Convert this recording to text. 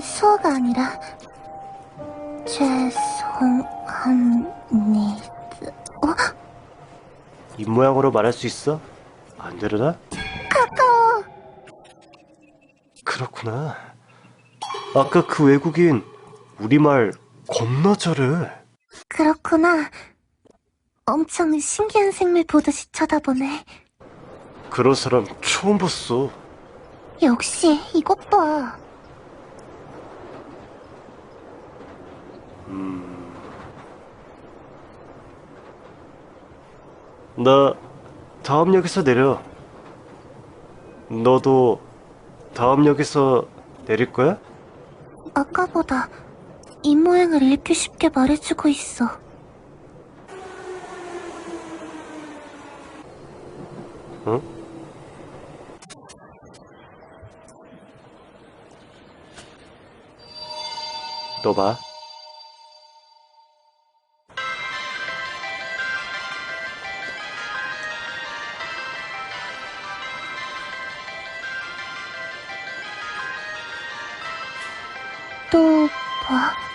수어가 아니라 죄송합니다. 어? 입 모양으로 말할 수 있어? 안 되려나? 가까워. 그렇구나. 아까 그 외국인 우리말 겁나 잘해. 그렇구나. 엄청 신기한 생물 보듯이 쳐다보네. 그런 사람 처음 봤어. 역시 이것 봐. 나 다음 역에서 내려. 너도 다음 역에서 내릴 거야? 아까보다 입모양을 읽기 쉽게 말해주고 있어. 응? 너 봐. 또 봐.